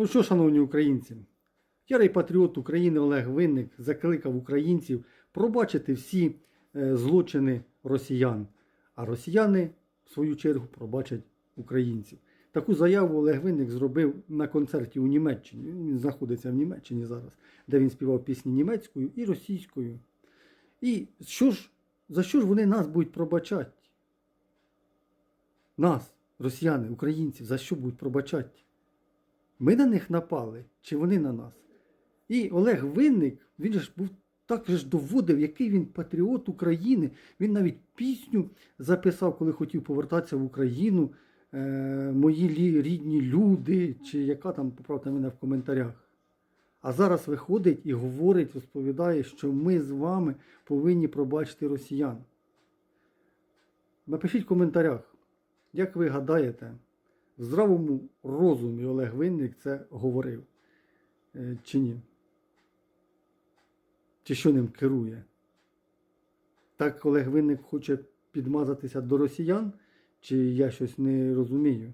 Ну що, шановні українці, ярий патріот України Олег Винник закликав українців пробачити всі е, злочини росіян, а росіяни, в свою чергу, пробачать українців. Таку заяву Олег Винник зробив на концерті у Німеччині. Він знаходиться в Німеччині зараз, де він співав пісні німецькою і російською. І що ж, за що ж вони нас будуть пробачати? Нас, росіяни, українців, за що будуть пробачати? Ми на них напали, чи вони на нас? І Олег Винник, він ж був так же ж доводив, який він патріот України. Він навіть пісню записав, коли хотів повертатися в Україну. Е, Мої рідні люди, чи яка там, поправте мене в коментарях. А зараз виходить і говорить, розповідає, що ми з вами повинні пробачити росіян. Напишіть в коментарях, як ви гадаєте, в здравому розумі Олег Винник це говорив е, чи ні? Чи що ним керує? Так Олег Винник хоче підмазатися до росіян, чи я щось не розумію?